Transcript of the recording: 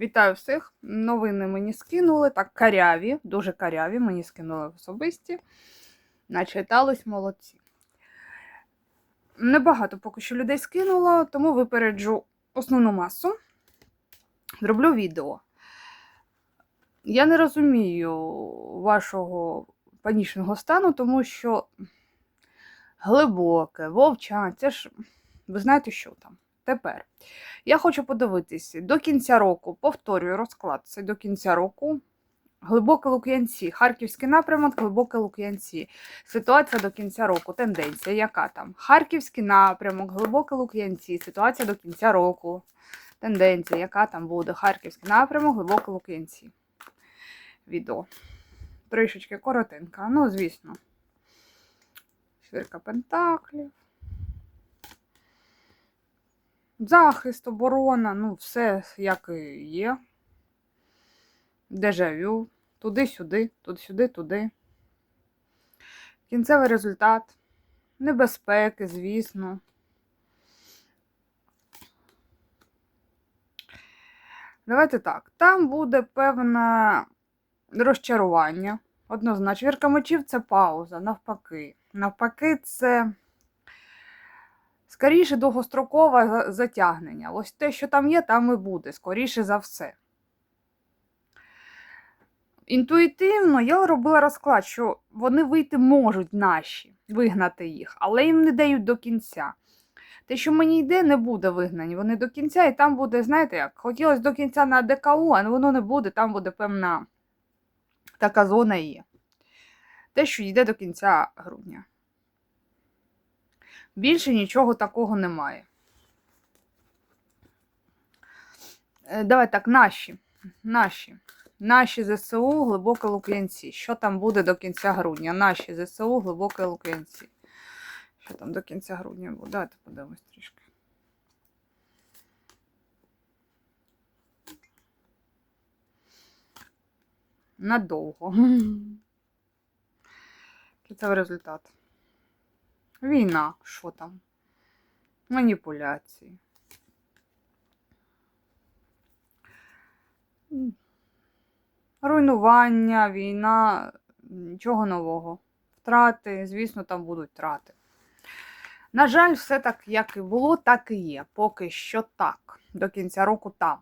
Вітаю всіх! Новини мені скинули, так каряві, дуже каряві, мені скинули особисті. Начитались молодці. Небагато поки що людей скинуло, тому випереджу основну масу. Зроблю відео. Я не розумію вашого панічного стану, тому що глибоке, вовчан, це ж ви знаєте, що там. Тепер я хочу подивитись до кінця року, повторюю розклад. Це до кінця року. Глибоке Лук'янці, Харківський напрямок, Глибоке Лук'янці. Ситуація до кінця року. Тенденція, яка там? Харківський напрямок, Глибоке Лук'янці. Ситуація до кінця року. Тенденція, яка там буде? Харківський напрямок, Глибоке Лук'янці. Відео. Трішечки коротенька. Ну, звісно. Четвірка Пентаклів. Захист, оборона, ну, все як і є. Дежавю. Туди-сюди, туди-сюди, туди. Кінцевий результат. Небезпеки, звісно. Давайте так. Там буде певне розчарування. Однозначно. Вірка мечів це пауза, навпаки. Навпаки, це скоріше довгострокове затягнення. Ось те, що там є, там і буде, скоріше за все. Інтуїтивно я робила розклад, що вони вийти можуть наші, вигнати їх, але їм не дають до кінця. Те, що мені йде, не буде вигнані. Вони до кінця, і там буде, знаєте як, хотілося до кінця на ДКУ, а воно не буде, там буде певна така зона є. Те, що йде до кінця грудня. Більше нічого такого немає. Е, Давай так, наші. Наші. Наші ЗСУ глибоке Лук'янці. Що там буде до кінця грудня? Наші ЗСУ глибоке Лук'янці. Що там до кінця грудня буде? Давайте подивимось трішки. Надовго. Кінцевий результат. Війна. Що там? Маніпуляції. Руйнування, війна, нічого нового. Втрати, звісно, там будуть втрати. На жаль, все так, як і було, так і є. Поки що так. До кінця року там.